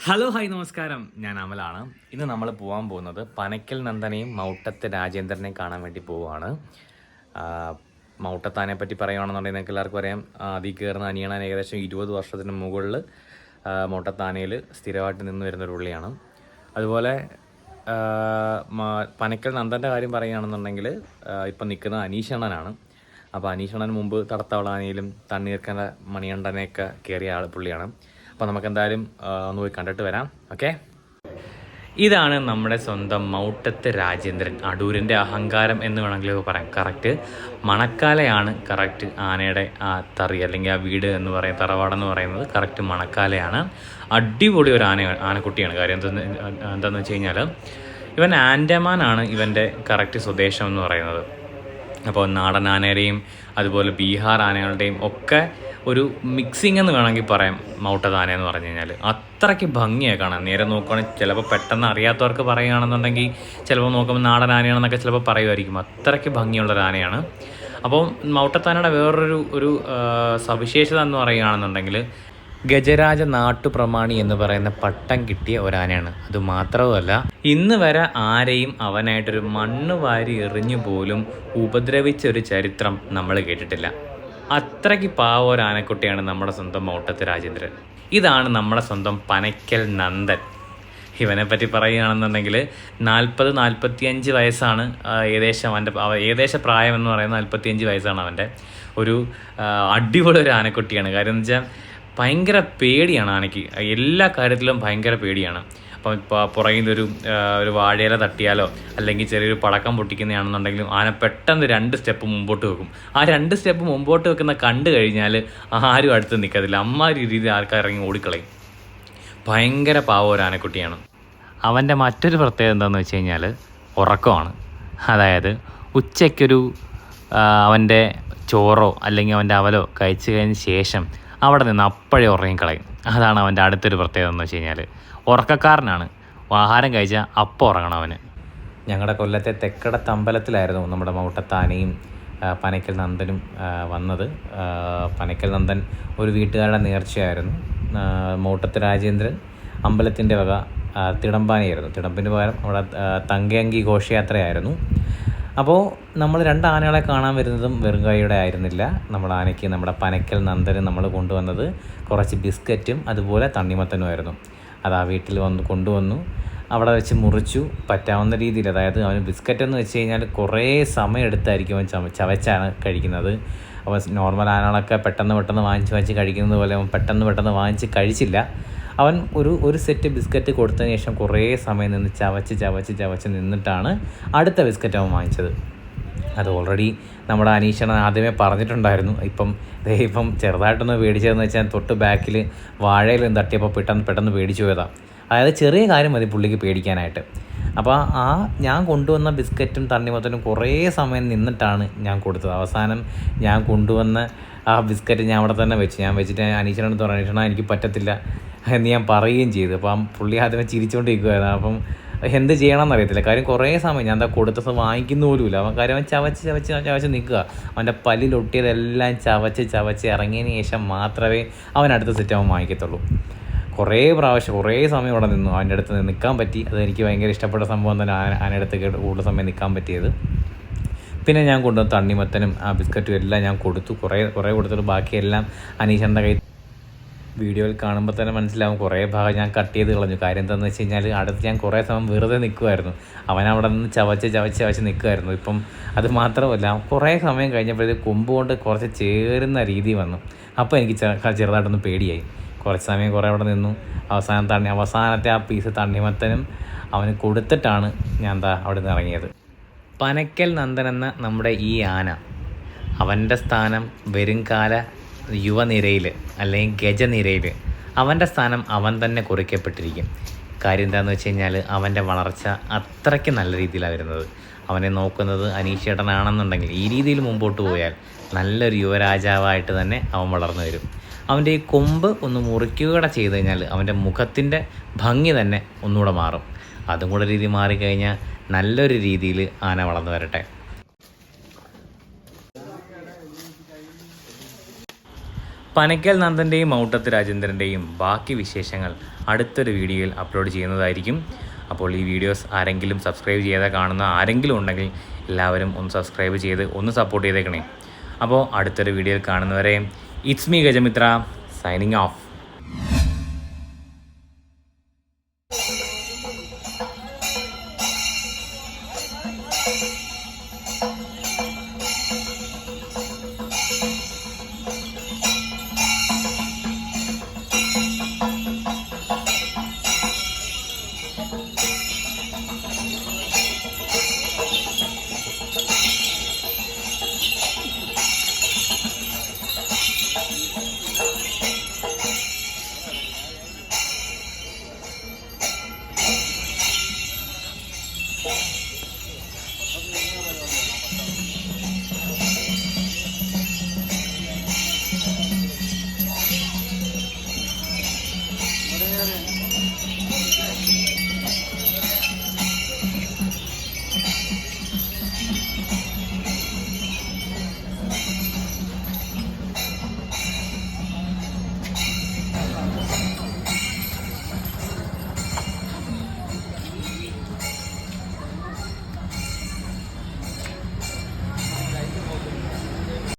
Hello hi നമസ്കാരം. ഞാൻ അമലാണ്. ഇന്ന് നമ്മൾ പോകാൻ പോകുന്നത് പനക്കൽ നന്ദനെയും മൗട്ടത്തെ രാജേന്ദ്രനെയും കാണാൻ വേണ്ടി പോവുകയാണ്. മൗട്ടത്താനെ പറ്റി പറയുകയാണെന്നുണ്ടെങ്കിൽ നിങ്ങൾക്ക് എല്ലാവർക്കും അറിയാം. അതിൽ കയറുന്ന അനിയണൻ ഏകദേശം ഇരുപത് വർഷത്തിന് മുകളിൽ മൗട്ടത്താനയിൽ സ്ഥിരമായിട്ട് നിന്ന് വരുന്ന ഒരു പുള്ളിയാണ് അതുപോലെ പനക്കൽ നന്ദന്റെ കാര്യം പറയുകയാണെന്നുണ്ടെങ്കിൽ ഇപ്പം നിൽക്കുന്നത് അനീഷണ്ണനാണ് അപ്പോൾ അനീഷണൻ മുമ്പ് തടത്തവളാനയിലും തണ്ണീർക്കണ്ട മണിയണ്ടനെയൊക്കെ കയറിയ ആൾ പുള്ളിയാണ്. അപ്പോൾ നമുക്ക് എന്തായാലും ഒന്ന് പോയി കണ്ടിട്ട് വരാം. ഓക്കെ? ഇതാണ് നമ്മുടെ സ്വന്തം മൗട്ടത്ത് രാജേന്ദ്രൻ. അടൂരിന്റെ അഹങ്കാരം എന്ന് വേണമെങ്കിൽ പറയാം. കറക്റ്റ് മണക്കാലയാണ് കറക്റ്റ് ആനയുടെ ആ തറി അല്ലെങ്കിൽ ആ വീട് എന്ന് പറയുന്ന തറവാടെന്ന് പറയുന്നത് കറക്റ്റ് മണക്കാലയാണ്. അടിപൊളി ഒരു ആന ആനക്കുട്ടിയാണ്. കാര്യം എന്തെന്ന് എന്താണെന്ന് വെച്ച് കഴിഞ്ഞാൽ ഇവൻ ആൻഡമാനാണ് ഇവന്റെ കറക്റ്റ് സ്വദേശം എന്ന് പറയുന്നത്. അപ്പോൾ നാടൻ ആനയുടെയും അതുപോലെ ബീഹാർ ആനകളുടെയും ഒക്കെ ഒരു മിക്സിംഗ് എന്ന് വേണമെങ്കിൽ പറയാം മൗട്ടത് ആന എന്ന് പറഞ്ഞു കഴിഞ്ഞാൽ അത്രയ്ക്ക് ഭംഗിയാണ് കാണാൻ നേരെ നോക്കുകയാണെങ്കിൽ ചിലപ്പോൾ പെട്ടെന്ന് അറിയാത്തവർക്ക് പറയുകയാണെന്നുണ്ടെങ്കിൽ ചിലപ്പോൾ നോക്കുമ്പോൾ നാടൻ ആനയാണെന്നൊക്കെ ചിലപ്പോൾ പറയുമായിരിക്കും. അത്രയ്ക്ക് ഭംഗിയുള്ള ആനയാണ്. അപ്പോൾ മൗട്ടത്താനയുടെ വേറൊരു ഒരു സവിശേഷത എന്ന് പറയുകയാണെന്നുണ്ടെങ്കിൽ ഗജരാജ നാട്ടുപ്രമാണി എന്ന് പറയുന്ന പട്ടം കിട്ടിയ ഒരാനയാണ്. അത് മാത്രവുമല്ല ഇന്ന് വരെ ആരെയും അവനായിട്ടൊരു മണ്ണ് വാരി എറിഞ്ഞു പോലും ഉപദ്രവിച്ച ഒരു ചരിത്രം നമ്മൾ കേട്ടിട്ടില്ല. അത്രയ്ക്ക് പാവ ഒരു ആനക്കുട്ടിയാണ് നമ്മുടെ സ്വന്തം മൗട്ടത്ത് രാജേന്ദ്രൻ. ഇതാണ് നമ്മുടെ സ്വന്തം പനയ്ക്കൽ നന്ദൻ. ഇവനെ പറ്റി പറയുകയാണെന്നുണ്ടെങ്കിൽ നാൽപ്പത് നാൽപ്പത്തിയഞ്ച് വയസ്സാണ് ഏകദേശം അവന്റെ ഏകദേശം ഏകദേശ പ്രായം എന്ന് പറയുന്നത് നാൽപ്പത്തിയഞ്ച് വയസ്സാണ് അവന്റെ. ഒരു അടിപൊളി ഒരു ആനക്കുട്ടിയാണ് കാര്യം എന്ന് വെച്ചാൽ ഭയങ്കര പേടിയാണ് ആനയ്ക്ക്. എല്ലാ കാര്യത്തിലും ഭയങ്കര പേടിയാണ്. അപ്പം ഇപ്പോൾ പുറകിൽ നിന്നൊരു ഒരു വാഴയില തട്ടിയാലോ അല്ലെങ്കിൽ ചെറിയൊരു പടക്കം പൊട്ടിക്കുന്നതാണെന്നുണ്ടെങ്കിലും ആന പെട്ടെന്ന് രണ്ട് സ്റ്റെപ്പ് മുമ്പോട്ട് വെക്കും. ആ രണ്ട് സ്റ്റെപ്പ് മുമ്പോട്ട് വെക്കുന്ന കണ്ടു കഴിഞ്ഞാൽ ആരും അടുത്ത് നിൽക്കത്തില്ല അമ്മാതിരി രീതിയിൽ ആൾക്കാർ ഇറങ്ങി ഓടിക്കളയും. ഭയങ്കര പാവ ഒരു ആനക്കുട്ടിയാണ്. അവന്റെ മറ്റൊരു പ്രത്യേകത എന്താണെന്ന് വെച്ച് കഴിഞ്ഞാൽ ഉറക്കമാണ്. അതായത് ഉച്ചയ്ക്കൊരു അവന്റെ ചോറോ അല്ലെങ്കിൽ അവന്റെ അവലോ കഴിച്ചു കഴിഞ്ഞ ശേഷം അവിടെ നിന്ന് അപ്പോഴേ ഉറങ്ങിക്കളയും അതാണ് അവന്റെ അടുത്തൊരു പ്രത്യേകത എന്ന് വെച്ച് കഴിഞ്ഞാൽ ഉറക്കക്കാരനാണ്. ആഹാരം കഴിച്ചാൽ അപ്പോൾ ഉറങ്ങണം അവന്. ഞങ്ങളുടെ കൊല്ലത്തെ തെക്കട തമ്പലത്തിലായിരുന്നു നമ്മുടെ മൗട്ടത്താനയും പനയ്ക്കൽ നന്ദനും വന്നത്. പനയ്ക്കൽ നന്ദൻ ഒരു വീട്ടുകാരുടെ നേർച്ചയായിരുന്നു. മൂട്ടത്ത് രാജേന്ദ്രൻ അമ്പലത്തിന്റെ വക തിടമ്പാനയായിരുന്നു. തിടമ്പിന് പകരം അവിടെ തങ്കയങ്കി ഘോഷയാത്രയായിരുന്നു. അപ്പോൾ നമ്മൾ രണ്ട് ആനകളെ കാണാൻ വരുന്നതും വെറും കൈയുടെ ആയിരുന്നില്ല. നമ്മൾ ആനയ്ക്ക് നമ്മുടെ പനക്കൽ നന്ദന് നമ്മൾ കൊണ്ടുവന്നത് കുറച്ച് ബിസ്ക്കറ്റും അതുപോലെ തണ്ണിമത്തനുമായിരുന്നു അത് ആ വീട്ടിൽ വന്ന് കൊണ്ടുവന്നു. അവിടെ വെച്ച് മുറിച്ചു. പറ്റാവുന്ന രീതിയിൽ അതായത് അവന് ബിസ്ക്കറ്റ് എന്ന് വെച്ച് കഴിഞ്ഞാൽ കുറേ സമയം എടുത്തായിരിക്കും അവൻ ചവ ചവച്ചാണ് കഴിക്കുന്നത്. അപ്പോൾ നോർമൽ ആനകളൊക്കെ പെട്ടെന്ന് പെട്ടെന്ന് വാങ്ങിച്ച് വാങ്ങിച്ച് കഴിക്കുന്നത് പോലെ അവൻ പെട്ടെന്ന് പെട്ടെന്ന് വാങ്ങിച്ച് കഴിച്ചില്ല. അവൻ ഒരു ഒരു സെറ്റ് ബിസ്ക്കറ്റ് കൊടുത്തതിന് ശേഷം കുറേ സമയം നിന്ന് ചവച്ച് ചവച്ച് ചവച്ച് നിന്നിട്ടാണ് അടുത്ത ബിസ്ക്കറ്റ് അവൻ വാങ്ങിച്ചത്. അത് ഓൾറെഡി നമ്മുടെ അനീഷണൻ ആദ്യമേ പറഞ്ഞിട്ടുണ്ടായിരുന്നു. ഇപ്പം ഇപ്പം ചെറുതായിട്ടൊന്ന് പേടിച്ചതെന്ന് വെച്ചാൽ തൊട്ട് ബാക്കിൽ വാഴയിലും തട്ടിയപ്പോൾ പെട്ടെന്ന് പെട്ടെന്ന് പേടിച്ചു പോയതാണ് അതായത് ചെറിയ കാര്യം മതി പുള്ളിക്ക് പേടിക്കാനായിട്ട്. അപ്പോൾ ആ ഞാൻ കൊണ്ടുവന്ന ബിസ്ക്കറ്റും തണ്ണിമത്തനും കുറേ സമയം നിന്നിട്ടാണ് ഞാൻ കൊടുത്തത്. അവസാനം ഞാൻ കൊണ്ടുവന്ന ആ ബിസ്ക്കറ്റ് ഞാൻ അവിടെ തന്നെ വെച്ച്. ഞാൻ വെച്ചിട്ട് അനീഷണൻ പറഞ്ഞു അനീഷണ എനിക്ക് പറ്റത്തില്ല. എന്ന് ഞാൻ പറയുകയും ചെയ്തു. അപ്പം പുള്ളി ആദ്യമേ ചിരിച്ചുകൊണ്ടിരിക്കുകയായിരുന്നു അപ്പം എന്ത് ചെയ്യണമെന്ന് അറിയത്തില്ല. കാര്യം കുറേ സമയം ഞാൻ എന്താ കൊടുത്തത് വാങ്ങിക്കുന്ന പോലുമില്ല അവൻ കാര്യം അവൻ ചവച്ച് ചവച്ച് ചവച്ച് നിൽക്കുക. അവന്റെ പല്ലിലൊട്ടിയതെല്ലാം ചവച്ച് ചവച്ച് ഇറങ്ങിയതിന് ശേഷം മാത്രമേ അവൻ അടുത്ത സെറ്റ് അവൻ വാങ്ങിക്കത്തുള്ളൂ. കുറേ പ്രാവശ്യം കുറേ സമയം ഇവിടെ നിന്നു. അവന്റെ അടുത്ത് നിൽക്കാൻ പറ്റി. അത് എനിക്ക് ഭയങ്കര ഇഷ്ടപ്പെട്ട സംഭവം തന്നെ ആനയുടെ അടുത്ത് കൂടുതൽ സമയം നിൽക്കാൻ പറ്റിയത്. പിന്നെ ഞാൻ കൊണ്ടുവന്ന തണ്ണിമത്തനും ആ ബിസ്ക്കറ്റും എല്ലാം ഞാൻ കൊടുത്തു. കുറേ കുറേ കൊടുത്തിട്ട് ബാക്കിയെല്ലാം അനീഷന്റെ കൈ വീഡിയോയിൽ കാണുമ്പോൾ തന്നെ മനസ്സിലാവും. കുറേ ഭാഗം ഞാൻ കട്ട് ചെയ്ത് കളഞ്ഞു. കാര്യം എന്താണെന്ന് വെച്ച് കഴിഞ്ഞാൽ അടുത്ത് ഞാൻ കുറേ സമയം വെറുതെ നിൽക്കുമായിരുന്നു അവൻ അവിടെ നിന്ന് ചവച്ച് ചവച്ച് ചവച്ച് നിൽക്കുമായിരുന്നു ഇപ്പം അത് മാത്രമല്ല കുറേ സമയം കഴിഞ്ഞപ്പോഴത്തേക്ക് കൊമ്പ് കൊണ്ട് കുറച്ച് ചേരുന്ന രീതി വന്നു. അപ്പോൾ എനിക്ക് ചെറുതായിട്ടൊന്ന് പേടിയായി. കുറച്ച് സമയം കുറേ അവിടെ നിന്നു. അവസാനം തണ്ണി അവസാനത്തെ ആ പീസ് തണ്ണിമത്തനും അവന് കൊടുത്തിട്ടാണ് ഞാൻ എന്താ അവിടെ നിന്ന് ഇറങ്ങിയത്. പനക്കൽ നന്ദൻ എന്ന നമ്മുടെ ഈ ആന അവന്റെ സ്ഥാനം വരുംകാല യുവനിരയിൽ അല്ലെങ്കിൽ ഗജനിരയിൽ അവന്റെ സ്ഥാനം അവൻ തന്നെ കുറിക്കപ്പെട്ടിരിക്കും. കാര്യം എന്താണെന്ന് വെച്ച് കഴിഞ്ഞാൽ അവന്റെ വളർച്ച അത്രയ്ക്ക് നല്ല രീതിയിലാണ് വരുന്നത്. അവനെ നോക്കുന്നത് അനീഷേട്ടനാണെന്നുണ്ടെങ്കിൽ ഈ രീതിയിൽ മുമ്പോട്ട് പോയാൽ നല്ലൊരു യുവരാജാവായിട്ട് തന്നെ അവൻ വളർന്നു വരും. അവന്റെ ഈ കൊമ്പ് ഒന്ന് മുറിക്കുകയൂടെ ചെയ്ത് കഴിഞ്ഞാൽ അവന്റെ മുഖത്തിന്റെ ഭംഗി തന്നെ ഒന്നുകൂടെ മാറും. അതും കൂടെ രീതി മാറിക്കഴിഞ്ഞാൽ നല്ലൊരു രീതിയിൽ ആന വളർന്നു വരട്ടെ. പനക്കൽ നന്ദന്റെയും മൗട്ടത്ത് രാജേന്ദ്രന്റെയും ബാക്കി വിശേഷങ്ങൾ അടുത്തൊരു വീഡിയോയിൽ അപ്ലോഡ് ചെയ്യുന്നതായിരിക്കും. അപ്പോൾ ഈ വീഡിയോസ് ആരെങ്കിലും സബ്സ്ക്രൈബ് ചെയ്താൽ കാണുന്ന ആരെങ്കിലും ഉണ്ടെങ്കിൽ എല്ലാവരും ഒന്ന് സബ്സ്ക്രൈബ് ചെയ്ത് ഒന്ന് സപ്പോർട്ട് ചെയ്തേക്കണേ. അപ്പോൾ അടുത്തൊരു വീഡിയോയിൽ കാണുന്നവരെ it's me Gajamitra signing off